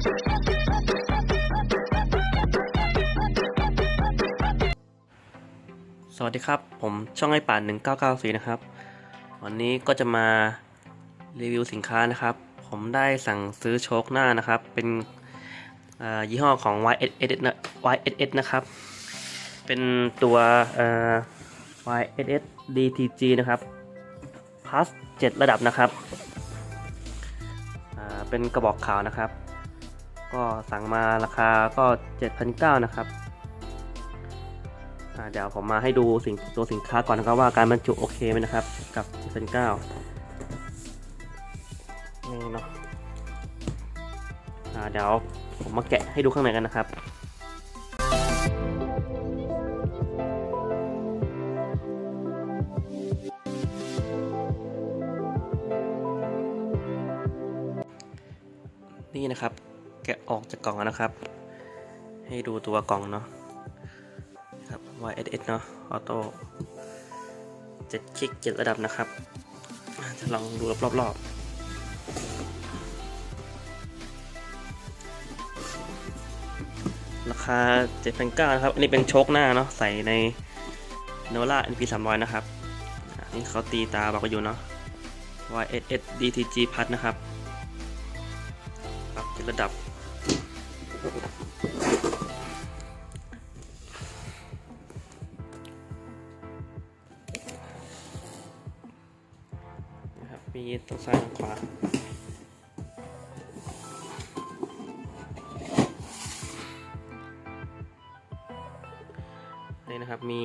สวัสดีครับ ผมช่องไอป่าน1994 นะครับ วันนี้ก็จะมารีวิวสินค้านะครับ ผมได้สั่งซื้อโชคหน้านะครับ เป็นยี่ห้อของ YSS นะ YSS นะครับ เป็นตัว YSS DTG นะครับ plus 7 ระดับนะครับ เป็นกระบอกขาวนะครับ ก็สั่งมาราคาก็ 7,900 นะครับเดี๋ยวผมมาให้ดูสิ่งตัวสินค้าก่อนนะครับว่าการบรรจุโอเคไหมนะครับ กับเซนเก้านี่เนาะเดี๋ยวผมมาแกะให้ดูข้างในกันนะครับนี่นะครับ แกะออกจากกล่องแล้วนะครับ ให้ดูตัวกล่องเนาะครับ YSS เนาะออโต้เจ็ดคลิกเจ็ดระดับนะครับ จะลองดูรอบรอบๆราคา 7,900นะครับ อันนี้เป็นโชคหน้าเนาะ ใส่ใน n o l a NP 300 นะครับอ่านี่เขาตีตาบอกว่าอยู่เนาะ YSS DTG พัดนะครับ ปรับระดับ นะครับมีตรงซ้ายตรงขวานี่นะครับมี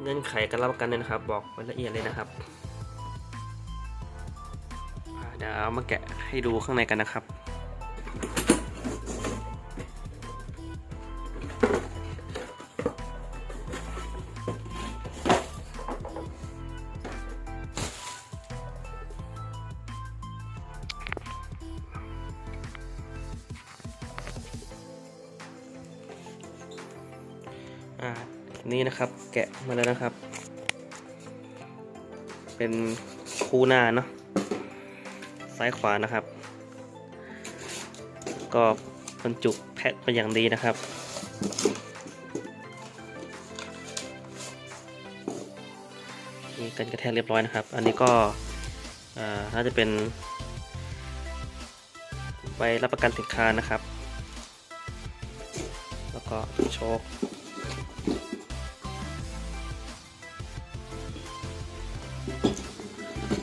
เงื่อนไขการรับประกันด้วยนะครับ บอกไว้ละเอียดเลยนะครับเดี๋ยวเอามาแกะให้ดูข้างในกันนะครับ อ่านี่นะครับ แกะมาแล้วนะครับ เป็นคู่หน้าเนาะซ้ายขวานะครับ ก็บรรจุแพ็คมาอย่างดีนะครับมีกันกระแทกเรียบร้อยนะครับ อันนี้ก็อาน่าจะเป็นใบรับประกันสินค้านะครับ แล้วก็โชค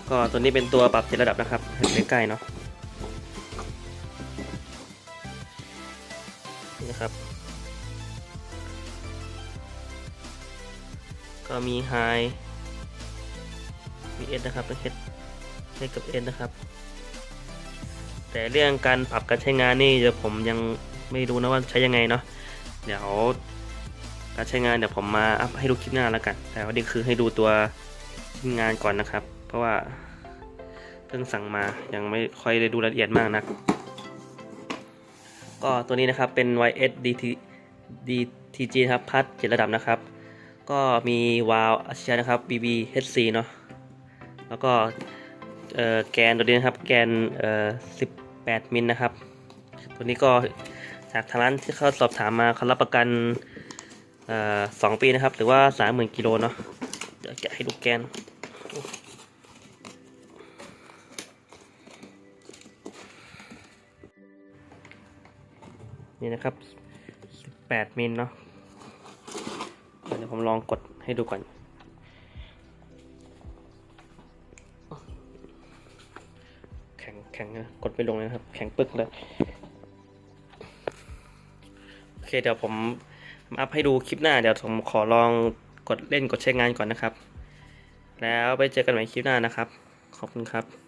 ก็ตัวนี้เป็นตัวปรับเจระดับนะครับเห็นใกล้ๆเนาะนะครับ ก็มี High มี S นะครับเป็น H H กับ S นะครับ แต่เรื่องการปรับการใช้งานนี่เดี๋ยวผมยังไม่รู้นะว่าใช้ยังไงเนาะเดี๋ยว การใช้งานเดี๋ยวผมมาอัพให้ดูคลิปหน้าแล้วกัน แต่ว่านี่คือให้ดูตัวงานก่อนนะครับ เพราะว่าเพิ่งสั่งมายังไม่ค่อยได้ดูรายละเอียดมากนัก ก็ตัวนี้นะครับเป็น YS DT DTG ครับพัดเจ็ดระดับนะครับ ก็มีวาล์วอัจฉริยะนะครับ BBHC เนาะแล้วก็แกนตัวนี้นะครับแกน18มิลนะครับ ตัวนี้ก็จากทางร้านที่เขาสอบถามมาเขารับประกัน สองปีนะครับ หรือว่า30,000กิโลเนาะเดี๋ยวแกะให้ดูแกน นี่นะครับ18มิลเนาะเดี๋ยวผมลองกดให้ดูก่อนแข็งแข็งนะกดไม่ลงเลยครับ แข็งปึกเลย โอเคเดี๋ยวผม อัพให้ดูคลิปหน้าเดี๋ยวผมขอลองกดเล่นกดใช้งานก่อนนะครับ แล้วไปเจอกันใหม่คลิปหน้านะครับ ขอบคุณครับ